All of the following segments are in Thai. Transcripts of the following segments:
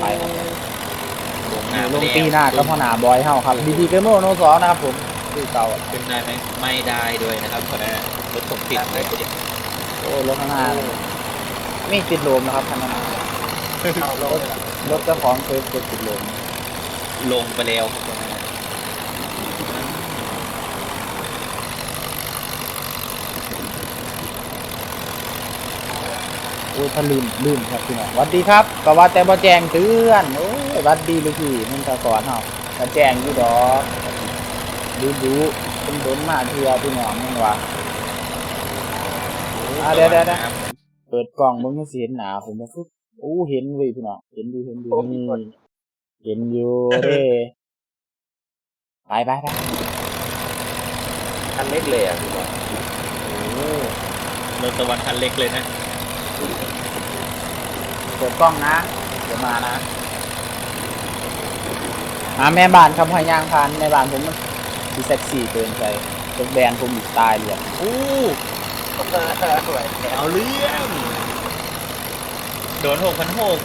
ไปครับลงน้ำลงไปแล้วปีหน้าก็พ่อหนาบอยเฮาครับดีดีเกมโมโนสองนะครับผมคือเก่าอะขึ้นได้ไหมไม่ได้ด้วยนะครับคนนั้นรถตกติดเลยโอ้รถข้างหน้าไม่ติดลมนะครับคันนั้นรถรถเจ้าของเคยเคยติดลมลงไปแล้วครับคนนั้น โอ้ถ้าลืมลืมครับพี่น้องหวัดดีครับก็ว่าแต่บ่แจ้งเตือนโอ้ยหวัดดีลูกพี่มันตะก่อนเฮาก็แจ้งอยู่ดอกดูดูเป็นดนมาเทื่อพี่น้องนี่ว่าอะเดี๋ยวเดี๋ยวเดี๋ยวเปิดกล่องมึงก็สิเห็นหนาผมมาฟุ๊บโอ้เห็นเว้ยพี่น้องเห็นอยู่เห็นอยู่นี่เห็นอยู่เด้ไปไปไปคันเล็กเลยอะพี่บอลโอ้รถตะวันคันเล็กเลยนะ เปิดกล้องนะ เดี๋ยวมานะอ่าแม่บ้านครับพยางพานในบ้านผมมันดีเซ็กซี่เกินไปเป็นแบรนด์ผมอีกสไตล์เลยอะโอ้เอาเรื่องโดนหกพันหก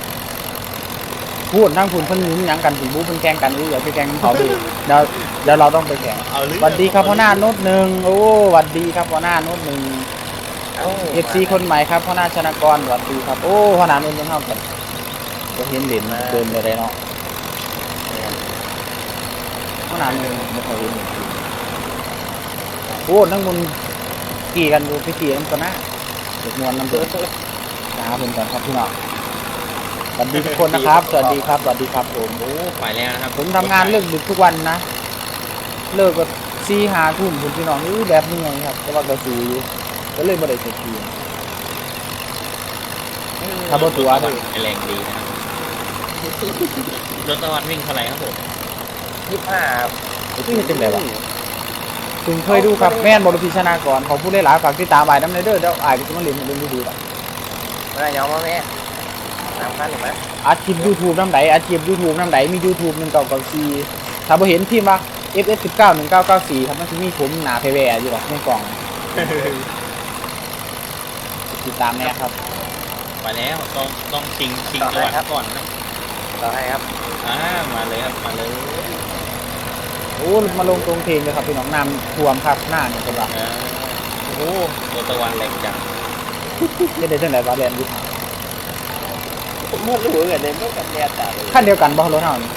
พูดนั่งคุณเพิ่นยิ้มหยังกันถึงบู๊เพิ่นแข่งกันหรืออย่าไปแข่งเขาดิเดี๋ยวเดี๋ยวเราต้องไปแข่งเอาเรื่องสวัสดีครับพ่อหน้าโน้ตหนึ่งโอ้สวัสดีครับพ่อหน้าโน้ตหนึ่ง เอฟซีคนใหม่ครับพ่อหน้าชนกรสวัสดีครับ โอ้พ่อหน้านุ่นยังเข้ากันก็เห็นเหรียญเดินไปได้เนาะพ่อหน้านุ่นไม่เคยเห็นเหรียญจริงโอ้นั่งมุนขี่กันดูพี่ขี่น้ำตัวหน้าเด็กมวนน้ำเดือดนะเพื่อนกันครับพี่น้องสวัสดีทุกคนนะครับ สวัสดีครับ สวัสดีครับผมโอ้ไปแล้วนะครับ ผมทำงานเลิกดึกทุกวันนะ เลิกก็ซีหาทุ่มคุณพี่น้องอู้แบบนี้ไงครับแต่ว่าก็สูอยู่ ก็เลยบ่ได้เสร็จทีถ้าบ่ตัวดิแรงดีนะครับรถตะวันวิ่งเท่าไหร่ครับผมยี่สิบห้านี่เป็นแบบว่าถึงเคยดูครับแม่นบรพิชนากรเขาพูดได้หลายฝากติดตามอ่ายน้ำในเด้อเดี๋ยวอ่ายก็จะมาเรียนให้เรื่องดูๆอะไม่ยอมว่าแม่สามพันหรือไหมอาชีพยูทูบน้ำไหนอาชีพยูทูบน้ำไหนมียูทูบหนึ่งเก้าเก้าสี่ถ้าบ่เห็นพิมพ์ว่า f s สิบเก้าหนึ่งเก้าเก้าสี่ครับมันจะมีผมหนาเพแวร์อยู่หรอกในกล่อง ติดตามแน่ครับ ไปแล้วต้องต้องชิงชิงจังหวัดก่อนนะต่อให้ครับอ่ามาเลยครับมาเลยโอ้มาลงตรงเพลงเลยครับพี่น้องน้ำท่วมครับหน้าเนี่ยสำหรับอ่าโอ้รถตะวันแรงจังจะได้เท่าไหร่บาแลนด์อยู่ผมไม่รู้กันเลยไม่กันแน่แต่เลยขั้นเดียวกันบ่รถเฮานี่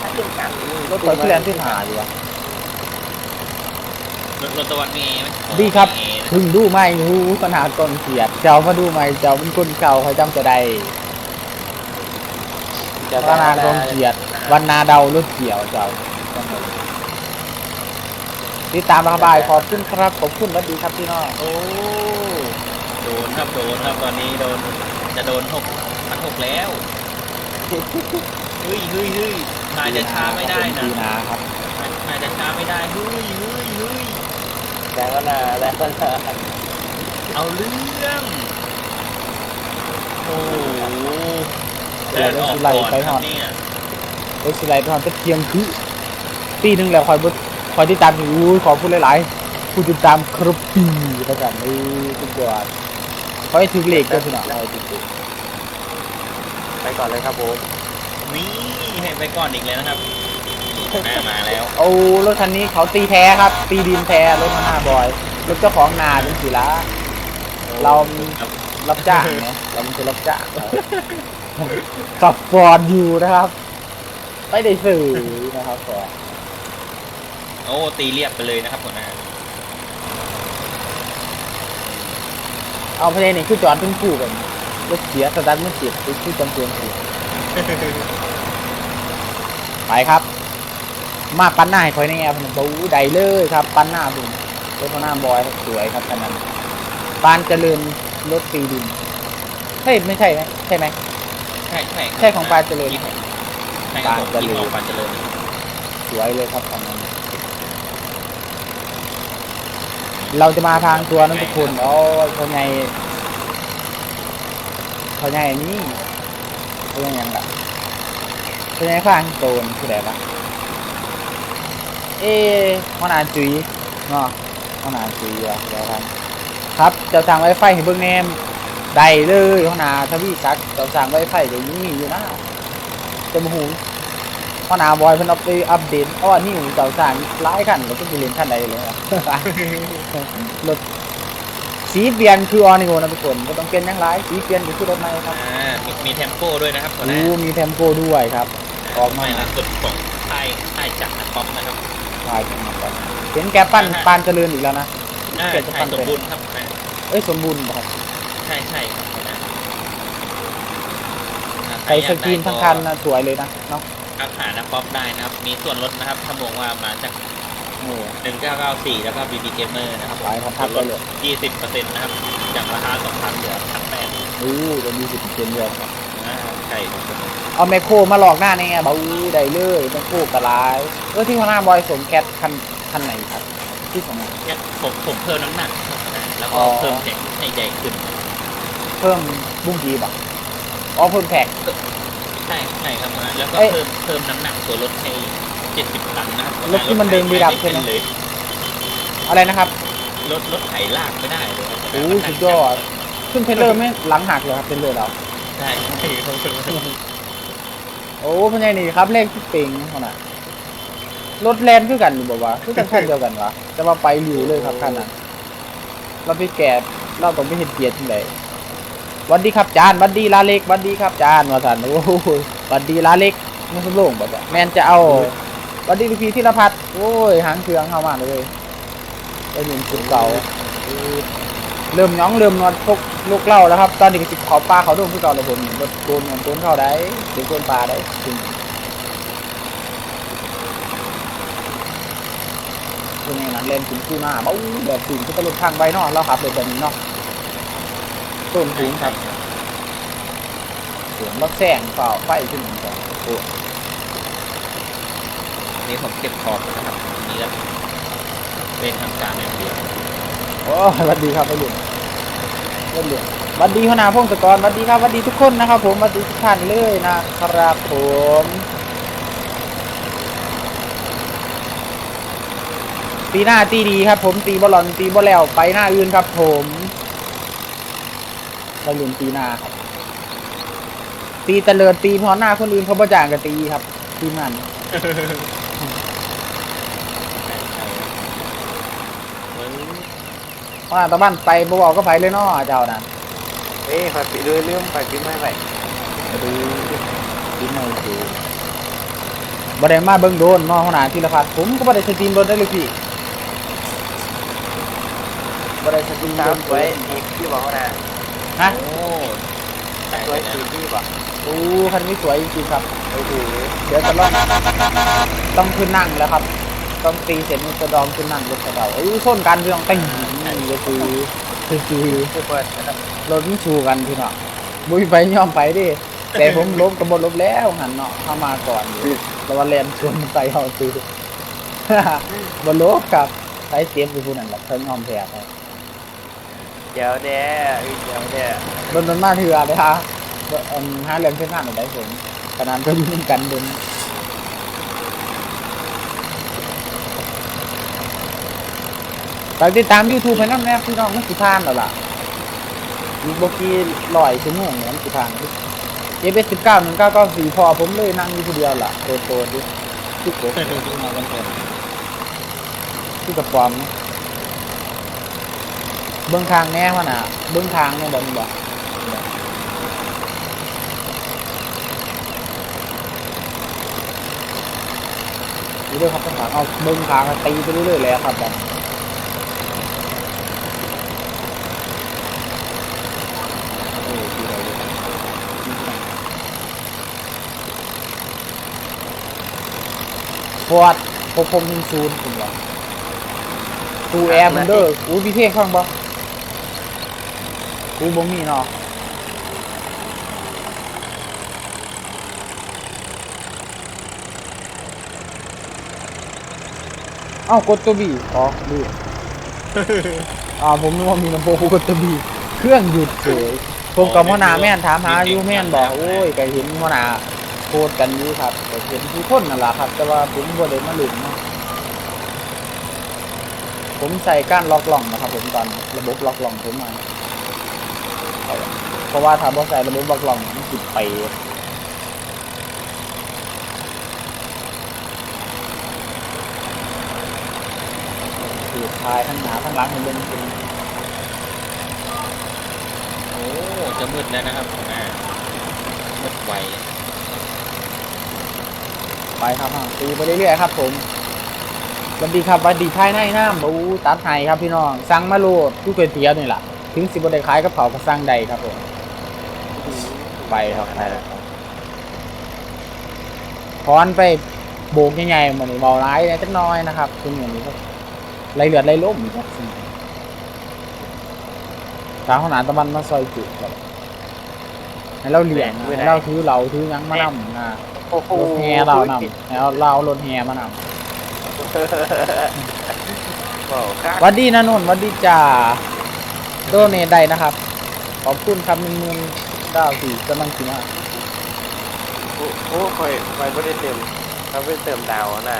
ถ้าเดียวกันรถไฟที่แลนด์ที่หาอยู่วะ รถรถตะวันมีไหมดีครับมีนะเพึ่งดูไหมหูปัญหาต้นเขียด เจ้ามาดูไหมเจ้าเป็นคนเก่าเขาจำจะได้ปัญหาต้นเขียด วันนาเดารถเกี่ยวเจ้าติดตามระบายขอบคุณครับขอบคุณสวัสดีครับพี่น้องโอ้โดนครับโดนครับตอนนี้โดนจะโดนหกพันหกแล้วเฮ้ยเฮ้ยเฮ้ยนายจะช้าไม่ได้นะปีนาครับนายจะช้าไม่ได้เฮ้ยเฮ้ยเฮ้ย แรงก็นาแรงก็นาเอาเรื่อง โอ้โหเดินออกก่อนครับเนี่ยเอ็กซ์ไลท์ตอนจะเที่ยงคือปีหนึงแล้วคอยเบดคอยติดตามอยู่อุ้ยขอพูดหลายๆผู้ติดตามครบปีแล้วกันเอ้ยทุกยอดขอให้ถึงเลขก็พี่น้องขอให้ถึงเลขไปก่อนเลยครับผมนี่ให้ไปก่อนอีกเลยนะครับ แม่มาแล้วโอ้รถคันนี้เขาตีแท้ครับ ตีดินแท้รถมาหน้าบอย รถเจ้าของนาเป็นสีละเรารับจ้างเนาะเราเป็นคนรับจ้างขับฟอร์ดอยู่นะครับ ไม่ได้สื่อนะครับฟอร์ดโอ้ตีเรียบไปเลยนะครับหัวหน้า เอาเพลงนี่คือจอดเป็นคู่กันรถเสียสตาร์ทไม่ติดเป็นคู่จำเป็นคู่ไปครับ มาปั้นหน้าให้คอยในแอร์ผมบูใดเลยครับ ปั้นหน้าบุญรถหน้าบอยครับสวยครับคันนั้นปานเจริญรถปีดินเฮ้ยไม่ใช่ไหมใช่ไหมใช่ใช่ครับใช่ของปานเจริญใช่ครับใช่ครับผมปานเจริญที่ของปานเจริญสวยเลยครับคันนั้นเราจะมาทางตัวนั้นทุกคนโอ้ยเขาไงเขาไงนี่เขาไงยังแบบเขาไงข้างโซนคือไหนปะ เอ๊ะมันอ่านจุยเนาะมันอ่านจุยว่ะเดี๋ยวกันครับจะสั่งไวไฟให้เบิ่งแนมได้เลยหัวหน้าทวีศักดิ์จะสั่งไวไฟเดี๋ยวนี้มีอยู่นะจะมาหูพอหนาบอยเพิ่นเอาไปอัปเดตเพราะว่านี่หูเจ้าสร้างหลายคันก็คือเล่นคันใดเลยครับรถสีเปลี่ยนคือออนิโกนะทุกคนก็ต้องเปลี่ยนอยังไรสีเปลี่ยนก็คือรถใหม่ครับอ่ามีมีเทมโปด้วยนะครับหัวหโอ้น้ามีเทมโปด้วยครับออกมาใหม่ล่าสุดของค่ายค่ายจักรนะครับ นะครับใช่ครับเห็นแกปั้นปานเจริญอีกแล้วนะอ่าเปลี่ยนจะใช่ปั้นสเป็มนบูรณ์ครับนะเอ้ยสมบูรณ์บ่ครับใช่ใช่ครับหัวหน้าอ่าใส่สกรีนทั้งคันนะสวยเลยนะเนาะทักหานะป๊อปได้นะครับ มีส่วนลดนะครับถ้ามองว่ามาจากโอ้ 1994 แล้วก็ BB Gamer นะครับหลายครับทักไปเลย 20%นะครับ จากราคา2,000เหลือ1,800โอ้จะมีสิบเปอร์เซ็นต์เยอะครับอ่าใช่ครับ เอาแมคโครมาหลอกหน้าเนี่ยเบาได้เลยแมคโครกระลายเออที่ข้างหน้าบอยสมแคทคันคันไหนครับ ที่สองเนี่ยผมผมเพิ่มน้ำหนักครับนะแล้วอ๋ก็อเพิ่มแข็งให้ใหญ่ขึ้น เพิ่มบุ้งกีบ่ะอ๋อเพิ่มแพ็กใช่ใช่ครับนะแล้วก็เอ้ยเพิ่มเพิ่มน้ำหนักตัวรถให้70ตันนะครับรถที่มันเดินดีดับใช่ไหมเลยอะไรนะครับรถรถไถลากไม่ได้เลยครับโอ้สุดยอดขึ้นเทรลเลอร์ไม่หลังหักเลยครับเทรลเลอร์เราใช่ใช่ครับ โอ้พ่อใหญ่นี่ครับเลขที่ป่งขนาดรถแลนคือกันอยู่บอกว่าคือกันคันเดียวกันวะแต่ว่าไปหลิวเลยครับคันนั้นเราไปแก่เราต้องไปเห็นเกียร์ที่ไหนวันดีครับจานวันดีลาเล็กวันดีครับจานวาสันโอ้โหวันดีลาเล็กไม่สมโล่งบอกว่แมนจะเอาวันดีลูกพีที่ละพัดโอ้ยหางเครื่องเข้ามาเลยได้ยินจุดเก่า เริ่มหย้องเริ่มนวดพกลูกเล่าแล้วครับ ตอนนี้ก็สิขอปลาเขาด้วยคือเก่าแล้วผมรถโกนเงินโกนเข้าได้ถึงโกนปลาได้ถึงคือในนั้นเล่นถึงคู่หน้าเบ้าแบบถึงก็ตะลุดทางไปเนาะเราขับเลยแบบนี้เนาะต้นสูงครับเสียงรถแซงเปล่าไฟขึ้นมาก่อนโอ้นี่ผมเก็บขอบนะครับอันนี้ก็เป็นทางการเดียว โอ้สวัสดีครับไปหลุนเล่นเหลือวัสดีหัวหน้าพงศกรวัสดีครับวัสดีทุกคนนะครับ ผมวัสดีทุกท่านเลยนะครับผมตีหน้าตีดีครับ ผมตีบอลลอนตีบอลแล้วไปหน้าอื่นครับ ผมไปหลุนตีหน้าครับ ตีเตลิดตีพอหน้าคนอื่นเขาประจางกับตีครับทีมงาน ใช่ใช่ครับเหมือน ว่าตะบ้านไปบ่บอกก็ไปเลยเนาะเจ้านะเอ้ยคอยปิดด้วยเรื่องไปปิดไม่ไหวมาดูทีมไม่ดูบ่ได้มาเบิ่งโดนเนาะหัวหน้าธีรพัฒน์ผมก็บ่ได้สตรีมโดนได้เลยพี่บ่ได้สตรีมโดตามนไว้อีกที่บอกว่านะฮะโอ้แต่ไว้นะสีที่บอกโอ้คันนี้สวยจริงๆครับโอ้โหเดี๋ยวจะลองต้องขึ้นนั่งแล้วครับ ต้องตีเสร็จมันจะดองขึ้นนั่งรถกระเดาโอ้ยส้นกันพี่องติ่งนี่ก็คือคือคือทุกคนนะครับรถมันชูกันพี่น้องบุยไปย่อมไปดิแต่ผมลบกับบลบแล้วหันเนาะเข้ามาก่อนอยู่แต่ว่าแลนชวนใส่เอาซื้อบลบครับใช้เสียมอยู่ผู้นั้นแหละเพิ่งยอมแพ้ไปเดี๋ยวแน่เดี๋ยวแน่โดนโดนมาเถื่อเลยฮะบ่เอิ่มหาเรื่องเส้นทาหน่อยได้ผมขนาดก็ยุ่งกันโดน ฝากติดตาม YouTube ให้น้ำแน่พี่น้องมันสิพานแล้วล่ะอีกบกี้ลอยชั่วโมงเนี่ยมันสิพานเอฟเอสสิบเก้าหนึ่งเก้าเก้าสี่พอผมเลยนั่งอยู่คนเดียวล่ะโตโตดิทุกโกมากันเต็มทุกกระป๋อมนะเบื้องทางแน่วะน่ะเบื้องทางเนี่ยบอลบอกดูด้วยครับทางเอาเบื้องทางตีไปเรื่อยๆเลยครับบอลเออดีเลยดีเลย ฟอร์ดหกหกหนึ่งศูนย์คุณบอกตูแอร์มันเด้ออู้มีเพลงข้างบ่กูบ่มีเนาะเอ้ากดตัวบีอ๋อดูอ่าผมนึกว่ามีลำโพงกดตัวบีเครื่องหยุดเฉยผมกับหัวหน้าแม่นถามหาอยู่แม่นบอกโอ้ยก็เห็นหัวหน้า พสต์กันนี้ครับแต่เห็นทุกคนน่ะแหละครับ แต่ว่าผมบ่ได้มาหลุมนาะผมใส่ก้านล็อกล่องนะครับ ผมตอนระบบล็อกล่องผมมาเพราะว่าถ้าบ่ใส่ระบบล็อกล่องมันติดไปคือทายทั้งหนาทั้งหลังเห็นเป็นโอ้จะมืดแล้วนะครับมืดไว ไปครับอะตีไปเรื่อยๆครับ ผมสวัสดีครับสวัสดีภายในน้ำบูตัดไห้ครับพี่น้องสั่งมาโลดทุกก๋วยเตี๋ยวนี่แหละถึงสิบได้ขายกระเป๋าก็สั่งใดครับผมไปครับไปครับพรไปโบกใหญ่ๆเหมือนเบาร้ายเนี่ยจักหน้อยนะครับคุณอย่างนี้ครับไรเลือดไรล่มครับสาวขนาดตะวันมาซอยจุดครับให้เราเหลี่ยงให้เราถือเราถือหยังมานำนะ โอ้โหรถแห่เรานำแล้วเราเอารถแห่มานว้าวครัำหวัดดีนะนุ่นหวัดดีจ่าโดเนทใดนะครับ ขอบคุณครับหนึ่งหมื่นดาวสี่กำลังกินมาโอ้โหคอยคอยไม่ได้เติมเขาไม่เติมดาวน่ะ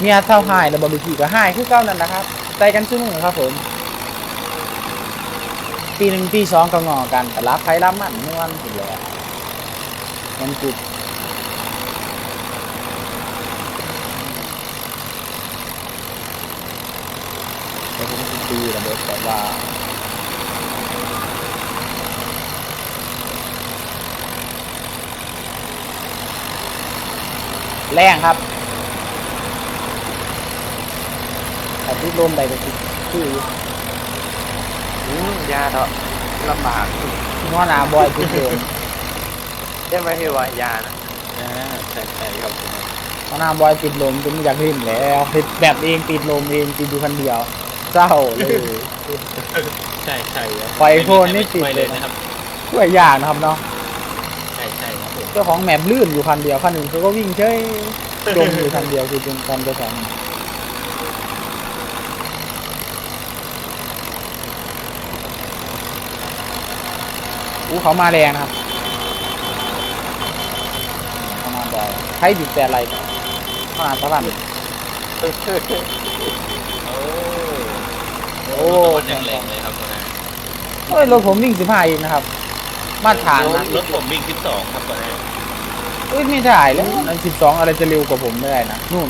เมียเท่าหายแล้วบริกีก็หายคือเก้านั่นนะครับใจกันซึ่งครับผมปีหนึ่งปีสองก็งอกันแต่รับใครรับมันไม่วันถึงแล้วมันจุดแต่ผมสิ ปีระเบิดแต่ว่าแรงครับแต่ที่ลมใดก็คือคืออืมยาเนาะลำบากหัวหน้าบอยคือเดิมใช่ไหมที่ว่ายานะอ่าใช่ใช่ครับหัวหน้าหัวหน้าบอยติดลมจนไม่อยากเล่นแล้วเฮ็ดแบบเองติดลมเองติดอยู่คนเดียว เศร้าเลยใช่ใช่ครับไฟโฟนนี่ติดไปเลเลยยนะครับช่วยยากนะครับเนาะใช่ใช่ครับผมเจ้าของแมปลื่นอยู่คันเดียวคันอื่นเขาก็วิ่งเฉยจมอยู่คันเดียวคือเป็นคันเจ้าของอู้เขามาแรงนะครับเขามาบอยใครบีบแต่อะไรขนาดตะวันโอ้โอ้โอ้แรงแรงๆเลยครับหัวหน้าเฮ้ยรถผมวิ่งสิบห้าเองนะครับ มาตรฐานนะรถผมวิ่ง12ครับหัวหน้าเอ้ยไม่ได้แล้วอันสิบสองอะไรจะเร็วกว่าผมไม่ได้นะนู่น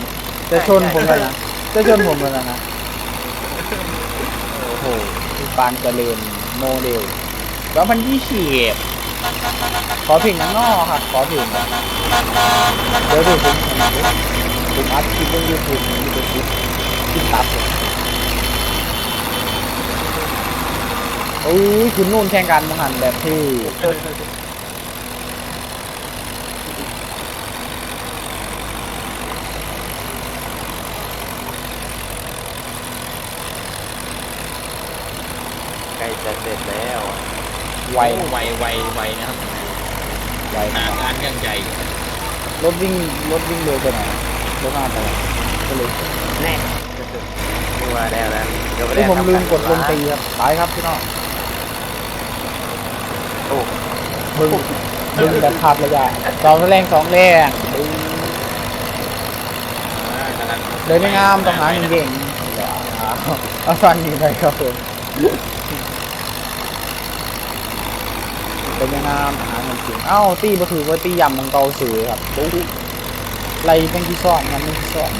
จะชนผมแล้วนะจะชนผมแล้วนะโอ้โหปานเจริญโมเดลแล้วมันยี่สิบขอเพลงนังนอกครับขอเพลงหน่อยเดี๋ยวดูผมผมอัดคลิปลงยูทูบมีแต่คลิปคลิปตับเลย โอ้ยคุณนู่นแข่งกันมังหันแบบที่ใกล้จะเสร็จแล้วไวโอ้ไวไวไวนะครับหัวหน้าไวงานงานยังใหญ่อยู่รถวิ่งรถวิ่งเร็วไปหน่อยรถมาไปก็เลยแน่นี่ว่าแล้วนะเดี๋ยวไม่ได้ที่ผมทำลืมกดลวะงตีครับตายครับพี่น้อง โอ้ บึ้งบึ้งแบบภาพระยะสองแรงสองแรงบึ้งอ่ากำลังเดินไม่งามต้องหาเงินเก่งๆอย่าเอาฟันนี้ไปครับผมเดินไม่งามหาเงินเก่งเอ้าตีมาถือว่าตียำมังเกาสือครับปุ๊บไรเป็นที่ซ่อนมันไม่ที่ซ่อน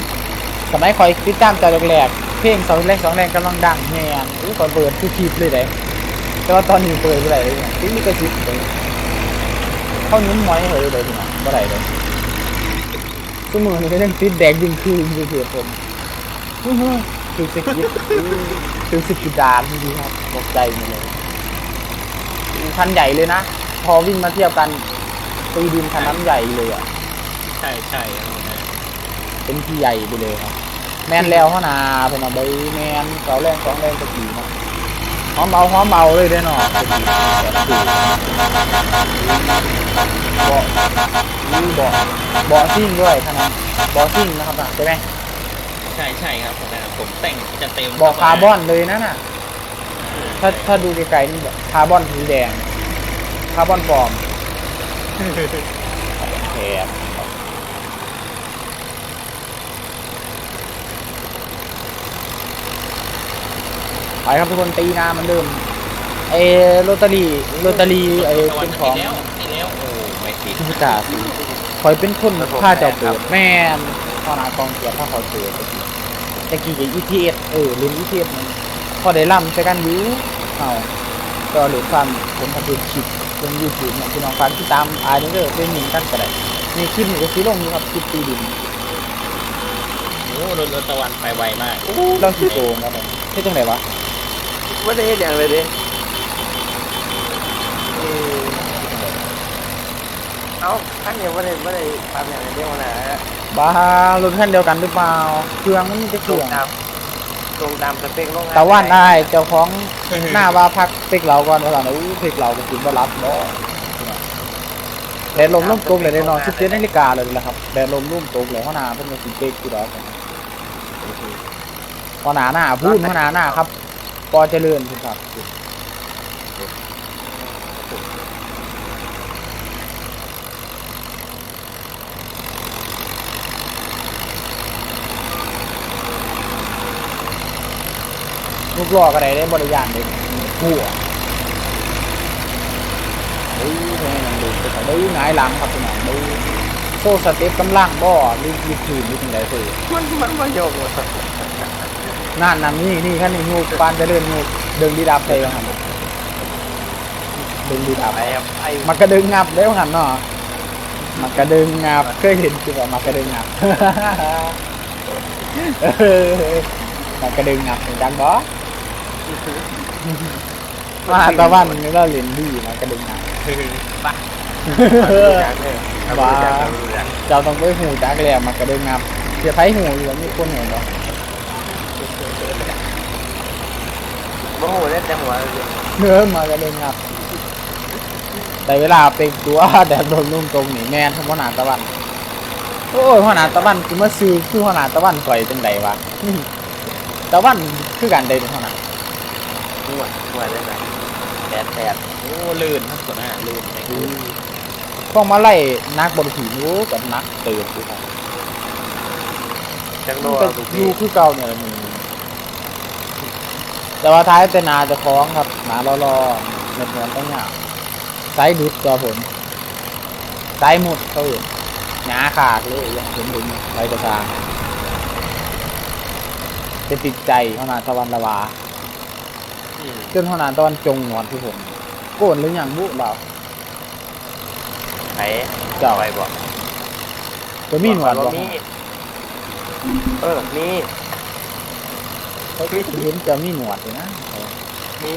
สมัยคอยติดตามจากแรกๆเพลงสองแรงสองแรงกำลังดังแฮงอู้คอยเปิดทุกคลิปเลยเด้แต่ว่าตอนนี้เปิดไม่ได้เลยที่มีกระชิบเลย เข้านิ้มม้อยเลยเลยพี่น้องบ่ได้เลยทุกมือนี่ก็ยังติดแดงยิงคือยิงคือผมอื้อหือคือสกิปคือสกิดดานดีครับตกใจหมดเลยคันใหญ่เลยนะ พอวิ่งมาเทียบกันตีดินคันนั้นใหญ่เลยอะ ใช่ใช่ครับหัวหน้าเป็นที่ใหญ่ไปเลยครับ แมนแล้วเขานาเป็นเอาไปแมนเสาแรงสองแรงตะกี้เนาะหอมเบาหอมเบาเลยได้อเนาะตะกี้แบบสี่ เบาะนี่เบาะเบาะซิ่งด้วยขนาดเบาะซิ่งนะครับน่ะใช่ไหมใช่ใช่ครับหัวหน้าผมแต่งจะเต็มเบาะคาร์บอนเลยนะน่ะ ถ้าถ้าดูไกลๆนี่แบบคาร์บอนสีแดง คาร์บอนปลอมแถบไปครับทุกคนตีนาเหมันเดิมไอ้โรตารี่โรตารี่ไอ้ตะวัเป็นนของ แล้วให้แล้วโอ้ไม่ติดพิจิกาสีคอยเป็นคนผ้าเจ้าเปิดแม่นข้อหนากองเกียร์ถ้าคอยเปิดตะกี้กับ ETS เออรุ่น ETS มันพอได้ล่ำใช้กันอยู่เอาก็เหลือความผมทำเป็นคลิปลงยูทูบเนี่ยพี่น้องฟังที่ตามอ่านเด้อเป็นหนึ่งกันก็ได้มีคลิปนี้ก็ซื้อลงอยู่ครับคลิปตีดินโอ้รถรถตะวันไปไวมากเราสิโกงครับผมเฮ็ดจังไดวะไม่ได้เห็นอย่างเลยดิเออ เอ้าท่านเนี่ยไม่ได้ไม่ได้ทำอย่างเดียวนะบ้ารถคันเดียวกันหรือเปล่า เครื่องมันมีแต่เคตรรื่องงตามตรงตามสเปคโรงงานแต่ว่านได้เจ้าของหน้าว่าพักเพ็กเราก่อนว่าซั่นอู้เพ็กเราก็สิบ่รับเนาะแดดลมลุ่มตกเลยได้นอน17นาฬิกาเลยแหละครับแดดลมลุ่มตกเลยหัวหน้าเพิ่นก็สิเป๊กอยู่ดอกหัวหน้าหน้าพูดหัวหน้าหน้าครับปอเจริญคุณครับ ลูกล้อก็ได้ได้บริยานเด็กหัวดูให้นังดูดูหงายหลังครับพี่น้องดูโซ่สเต็ปกำลังบ่รีบรีบคืนนี่ถึงไดคือมันมันมาโยกนั่นนั่นนี่นี่ขั้นนี้งูปานจะเดินงูดึงดีดับเลยครับดึงดีดับมันกระดึงงับได้หันเนาะมันกระดึงงับเคยเห็นคือว่ามันกระดึงงับมันกระดึงงับเหมือนกันบ่ มาตะวันนี่เราเล่นดีมันกระดึงงับบ้าบ้าเจ้าต้องไปหูจักแล้วมันกระดึงงับเสียไผหูอยู่แล้วมีคนเห็นบ่โมโหเล่นจังหวะเลยเนื้อมากระดึงงับแต่เวลาเป็นตัวแดดโดนนุ่มตรงนี่แม่นทำหัวหน้าตะวันโอ้ยหัวหน้าตะวันคือมาซื้อคือหัวหน้าตะวันข่อยจังไดวะตะวันคือกันได้หัวหน้า หัวหัวเลยนะแดดแดดโอ้ลื่นครับหัวหน้าลื่นไปพวกมาไล่นักบอลผีนู้กับนักเตือนคือกันจังโดมันนก็ทุกอทียู่คือเก่าเนี่ยมึงแต่ว่าท้ายแต่นาเจะคล้าของครับหนาล่อๆเงินเงินต้องหยาบไซส์ดุดตัวผมไซส์หมดเขาเห็นหนาขาดเลยอย่างผมดึงไปกระชางจะติดใจเข้ามาตะวันละวาอืม จนเข้ามาตะวันจงหนวดที่ผมโกนหรืออย่างบุเราไอ้เจ้าไปบอกจะมีหนวดบ่มีเออมีเขาคิดเห็นจะมีหนวดอยู่นะมี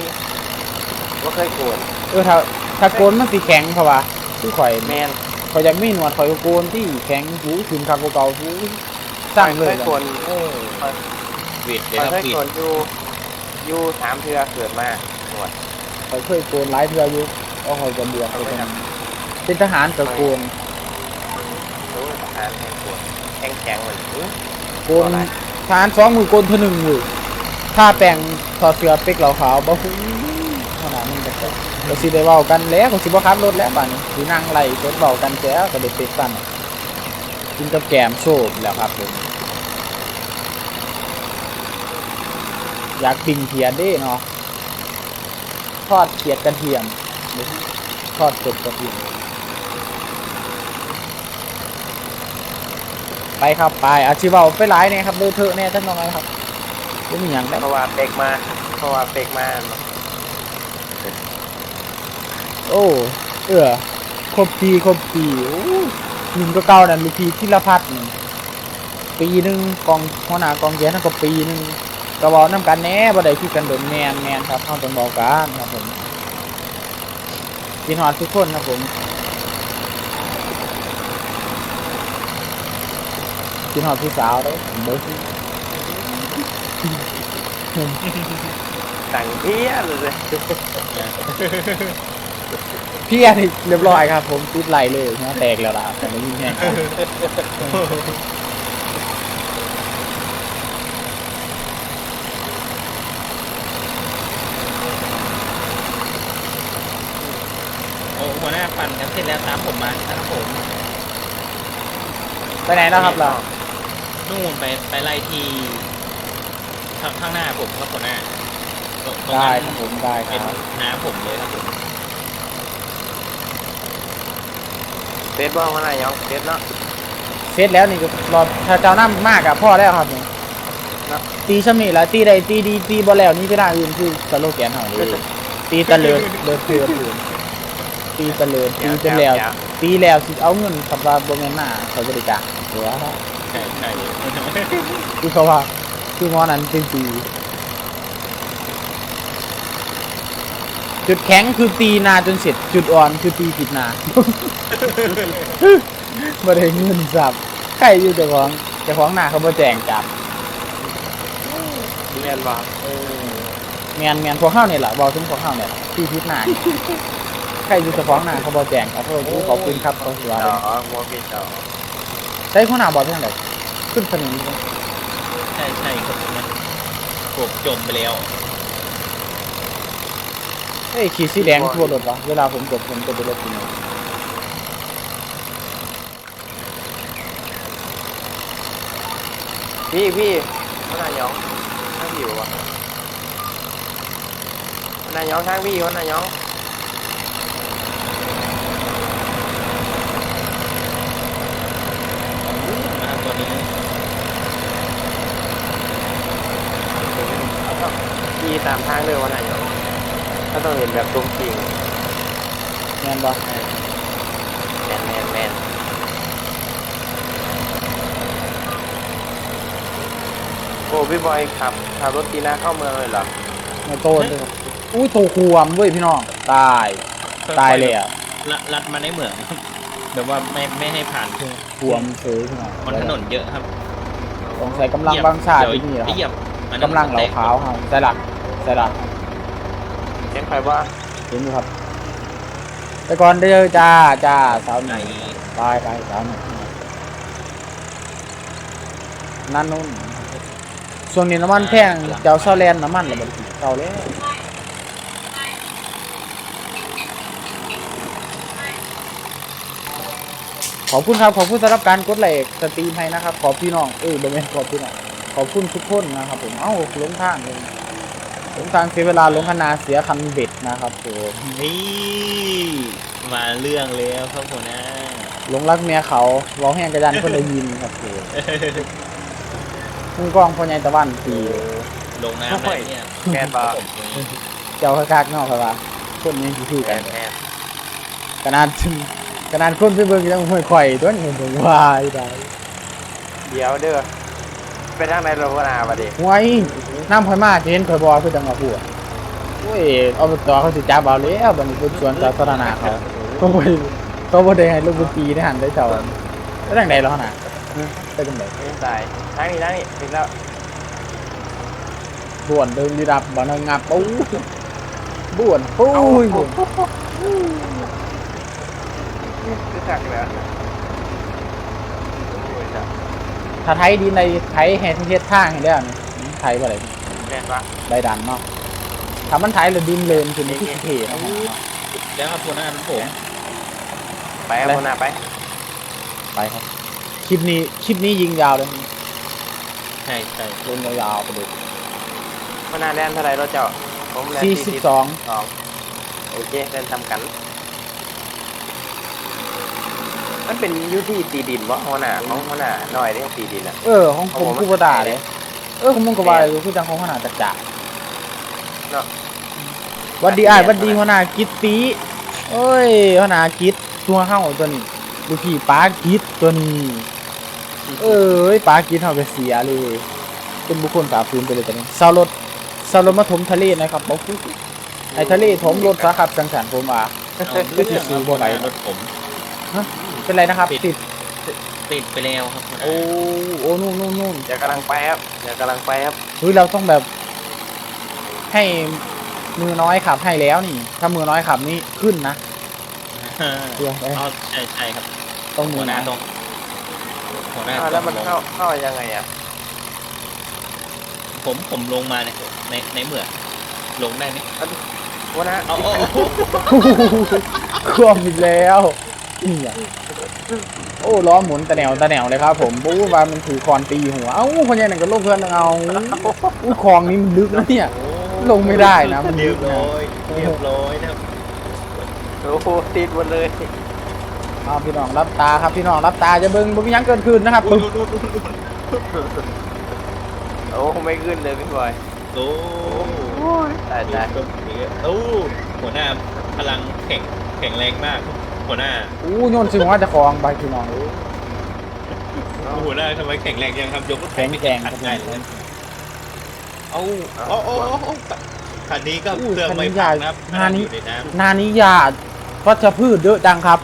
ว่าเคยโกนเออถ้าถ้าโกนมันสีแข็งเพราะว่าคือข่อยแมนข่อยอยากมีหนวดข่อยก็โกนที่แข็งหูถึงคางเก่าๆหูสร้างเลยเคยโกนโอ้วิดเลยคครับเคยวิดโกนอยู่ อยู่สามเทือเกิดมาหนวดข่อยเคยโกนหลายเทื่ออยู่เอาข่อยจะเบื่อข่อยจะเป็นทหารกับโกนรู้ทหารให้โกนแข็งแข็งๆเหมือนอื้อโกนทหารสองมือโกนเท่าหนึ่งมือถ้าแปลงถอดเสื้อเป็กเหล่าขาวบ่ฮู้ขนาดนั้นก็ก็ก็สิได้เว้ากันแล้วก็สิบ่ขับรถแล้วบัดนี้สินั่งไล่รถเว้ากันแจ้วก็ได้เป็กสั่นกินกับแกมโชบแล้วครับผม อยากปิ้งเขียดเด้เนาะทอดเขียดกระเทียมหรือทอดกบกระเทียมไปครับไปอาชีพเอาไปหลายเนี่ยครับเดือเถอะเนี่ยท่านน้องไงครับไม่มีอย่างแล้วเพราะว่าเป็กมาเพราะว่าเป็กมาโอ้เออครบปีครบปีโอ้หนึ่งก็เก่านั่นลูกพีที่ละพัดนี่ปีหนึ่งกองหัวหน้ากองแย่นั่นก็ปีหนึ่ง ก็บอกน้ำกันแหน่บ่ได้คือกันโดนแมนแมนครับเขาต้องบอกกันครับผมกินหอดทุกคนครับผมกินหอดพี่สาวเด้อเบิ้งสั่งเพี้ยเลยพี่อันนี้เรียบร้อยครับ ผมติดไหลเลยหัวแตกแล้วล่ะแต่ไม่ยิงแห้ง โอ้หัวหน้าปั่นกันเสร็จแล้วตาม ผมมาครับผมไปไหนแล้วครับเรานู่นไปไปไล่ที่ข้างข้างหน้าผมครับหัวหน้าตรงตรงได้นั้นครับผมได้คเป็นรับน้าผมเลยครับผมเฟซบอกมาหน่อยยองเฟซเนาะเฟซแล้วนี่ก็รอถ้าเจ้าน้ำมากอะพ่อแล้วครับนี่นะตีชำนี่ละตีใดตีดีตีบ่แล้วนี่ก็ได้อื่นคือสโลแกนเฮาเลยตีตะเลิดเลิศเทือนอื่นตีตะเลิดตีจนแล้ว ตีแล้วสิเอาเงินกับว่าบ่แม่นหน้าเขาบริจาคหัวใช่ใช่คือเขาว่าคือหมอนั้นเป็นตีจุดแข็งคือตีนาจนเสร็จ จุดอ่อนคือตีผิดนาบ่ได้เงินสับใครอยู่เจ้าของเจ้าของหน้าเขาบ่แจ้งจับเรียนว่าเออแมนแมนพวกเฮานี่ยแหละเว้าถึงพวกเฮาเนี่ยตีผิดนา ใครอยู่เจ้าของหน้าเขาบ่แจ้งขอโทษขอบคุณครับเขาสิว่าดเด้ออกโมบิดอกใช้ของหน้าบ่เพียงใดขึ้นสนิมใช่ใช่ครับนะกบจมไปแล้วเฮ้ยขีดสีแดงทั่วรถวะเวลาผมกดผมจะไปรถสีนี้พี่พี่วันนายองทางพี่อยู่วะวันนายองทางพี่วันนายอง นะครับตัวนี้ พี่ตามทางเลยวันนายองถ้าต้องเห็นแบบตรงจริงแมนบ่แมนแมนแมนโอ้พี่บอยขับขับรถตีหน้าเข้าเมืองเลยเหรอในโต้นด้วยครับอุ้ยโตควมเว้ยพี่น้องตายตายเลยอะลัดลัดมาในเหมืองครับแบบว่าไม่ไม่ให้ผ่านคือควมเฉยพี่น้องมันถนนเยอะครับสงสัยกำลังบางชาติที่นี่เหรอเหยียบอันนั้นกำลังเหลาขาวครับใส่หลัก ใส่หลักเห็นใครว่าเห็นอยู่ครับ แต่ก่อนเด้อจ้าจ้าสาวไหหนนึ่งไปไปสาวหนึ่งนั่นนู่นช่วงนี้น้ำมันแพงเจ้าเซาแลนด์น้ำมันระเบิดเก่าแล้วขอบคุณครับ ขอบคุณสำหรับการกดไลค์สตรีมให้นะครับ ขอบพี่น้อง เออบริเวณขอบพี่น้อง ขอบคุณทุกคนนะครับผม เอ้าหลงทางเลยห ลงทางเสียเวลาหลงคณาเสียคันเบ็ดนะครับผมนี่มาเรื่องแล้วครับผมนะหลงรักเมียเขาเว้าแห้งกระยันคนได้ยินครับผมมุ่งกล้องพ่อใหญ่ตะวันปีลงน้ำแบบเนี้ยแมนบ่ผมเลยเจ้าคักๆเนอกครับว่าคนนี้คือแมกันนแมนขนาดขนาดคนไปเบิ่งยังห่วยข่อยตัวนี้ผมวายได้เดี๋ยวเด้อไปทางไหนเราพนาบดดิห่วย น้ำข่อยมาจะเห็นข่อยบ่คือจังหวะพูดโอ้ยอบตเขาสิจับเอาแล้วบัดนี้เป็นสวนสาธารณะเขาเขาบ่ได้เขาบ่ได้ให้ลูกดนตรีได้หันได้เจ้าแล้วทางใดแล้วน่ะฮะไปจังไดไม่ตายทางนี้ทางนี้ถึงแล้วบ่วนเดินดีดับบ่นงับปูบ่วนปูยบ่วนคือขักแล้วโอ้ยจ้ะถ้าไทยดีในไทยแห่เฮ็ดทางให้แล้วนี่ไทยบ่ได้แมนปะได้ดันเนาะถ้ามันไทยแล้วดินเลนคือมันคือสิเท่เนาะแล้วครับคนหน้าผม ไปเอาพนาไป ไปครับ คลิปนี้ คลิปนี้ยิงยาวเลย ใช่ใช่ลงยาวๆไปเลยพนาแลนเท่าไหรเราเจ้า ผมแลน42สองโอเคแลนทำกัน มันเป็นอยูที่ตีดินวะหัวหน้าของหัวหน้าหน่อยเรื่องตีดินอะ เออ ของผมคือบ่ได้เลย เออของมึงก็ว่าอยู่คือจังของขนาดจักจ่าเนาะหวัดดีอ้ายหวัดดีหัวหน้ากิตตีโอ้ยหัวหน้ากิตตัวเฮาตัวนี้ลูกพี่ป้ากิตตัวนี้เอ้ยป้ากิตเฮาก็เสียเลย เป็นบุคคลฝ่าฝืนไปเลยตอนนี้เซารถเซารถมาถมทะเลนะครับบอกคือไอ้ทะเลถมรถซะครับจังสันผมว่าเอาเรื่องครับคนหน้ารถผมเป็นไรนะครับติด ติดติดไปแล้วครับโอ้โอ้นู่นนู่นนู่นเดี๋ยวกำลังไปครับเดี๋ยวกำลังไปครับเฮ้ยเราต้องแบบ ให้มือน้อยขับให้แล้วนี่ ถ้ามือน้อยขับนี่ขึ้นนะเดี๋ยวเอาใช่ใช่ครับต้องมืหัอวหน้าน้อยต้องหัวหน้าอ้าวแล้วมันต้องลเข้างเข้ายังไงอะผมผมลงมาในในในเหมืองลงได้ไหมหัวหน้าเอาเอาเอาคว่ำอีกแล้วนี่อะโอ้ล้อหมุนตะแหนวตะแหนวเลยครับผมปู้ว่ามันถือคอนตีหัวเอ้าคนยังหนึ่งก็ลงเพื่อนเอาอุ้ยคลองนี้มันลึกนะเนี่ย ลงไม่ได้นะมันลึเรียกบนะร้อยเรียบร้อยนะครับโอ้โหติดหมดเลยเอาพี่น้องรับตาครับพี่น้องรับตาจะเบิ้งบ่มีหยังเกิดขึ้นนะครับปึ๊บโอ้ไม่ขึ้นเลยพี่บอยโอ้ตายตายโอ้หัวหน้าพลังแข็งแข็งแรงมาก หัวหน้าอู้โยนสิว่าจะคลองไปพี่น้อง หัวหน้าทำไมแข็งแรงยังครับยกรถไถไม่แข็แข็งงแกร่ขังดง่ายเลยเอาเอาเอาเอาเอาคันนี้ก็อู้เครื่องคันไม่นี้พังใหญ่นะครับงานนี้ อยู่ในน้นานิยาวัชพืชเยอะจังครับ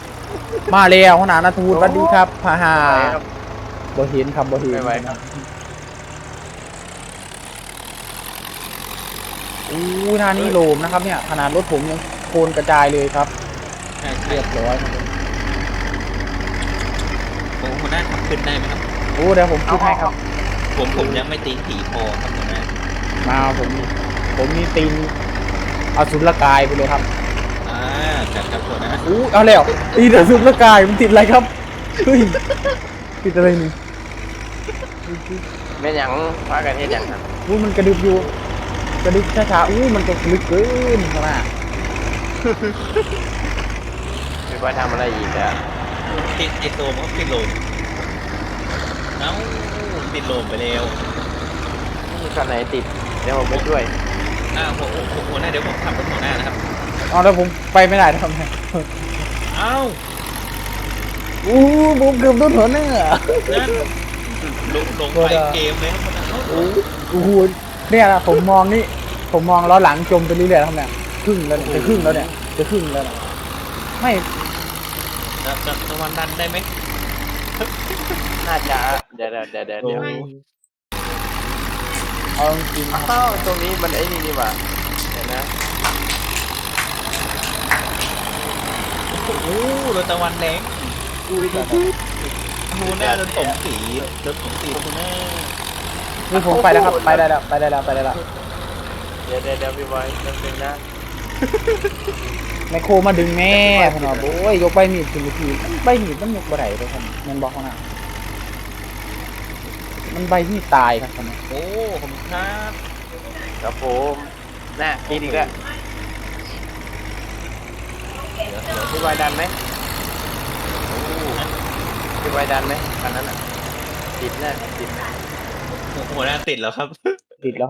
มาแล้วหัวหน้านาทูตสวัสดีครับพาหาไปครับบ่เห็นครับบ่เห็นไม่ไหวครับ อู้นานี่โลมนะครับเนี่ยขนาดรถผมยังโคลนกระจายเลยครับำใช่ใช่เรียบร้อยครับโอ้หัวหน้าทำขึ้นได้ไหมครับ โอ้เดี๋ยวผมคิดให้ครับ ผมผมยังไม่ตีผีพอครับหัวหน้ามาผมผมมีตีนอสุรกายไปเลยครับอ่าจัดครับหัวหน้าอู้เอาแล้วตีนอสุรกายมันติดอะไรครับเฮ้ยติดอะไรนี่แม่นหยังพากันเฮ็ดหยังครับอู้มันกระดึบอยู่ กระดึบช้าๆอู้มันก็ลึกเกินขนาดพี่บ อยทำอะไรอีกอะติดติดโลมครับติดโลมเอ้าติดโลมไปแล้วคันไหนติด เดี๋ยวผมไปช่วย อ้าวหัวหัวหัวหน้าเดี๋ยวผมขับรถหัวหน้านะครับเอาแล้วผมไปไม่ได้ทำไงเอ้าอู้ผมเกือบโดนหัวเนื้อนั่นลงลงไปเกมเลยครับหัวหน้าอู้โอ้โหเนี่ยนะผมมองนี่ ผมมองล้อหลังจมไปเรื่อยๆครับเนี่ยครึ่งแล้วเนี่ยจะครึ่งแล้วเนี่ยจะครึ่งแล้วเนี่ยไม่ จะจะตะวันดันได้ไหมน่าจะเดี๋ยวเดี๋ยวเดี๋ยวเดี๋ยวเดี๋ยวเอาจริงๆครับอ้าวตรงนี้มันไอ้นี่นี่หว่าเดี๋ยวนะโอ้โหรถตะวันแดงหัวหน้าโดนตบสีโดนตบสีหัวหน้านี่ผมไปแล้วครับไปได้แล้วไปได้แล้วไปได้แล้วเดี๋ยวเดี๋ยวเดี๋ยวพี่บอยแป๊บนึงนะ แมคโครมาดึงแม่ผมบอกโอ้ยยกใบมีดถึงทีใบมีดมันยกบ่ได้เลยครับแมันบอกเขานะมันใบมีดตายครับท่านโอ้ผมครับครับผมน่ะติดอีกแล้วเดี๋ยวเดี๋ยวพี่บอยดันไหมโอ้พี่บอยดันไหมคันนั้นอะติดแน่ติดหัวหน้าติดแล้วครับ ติดแล้ว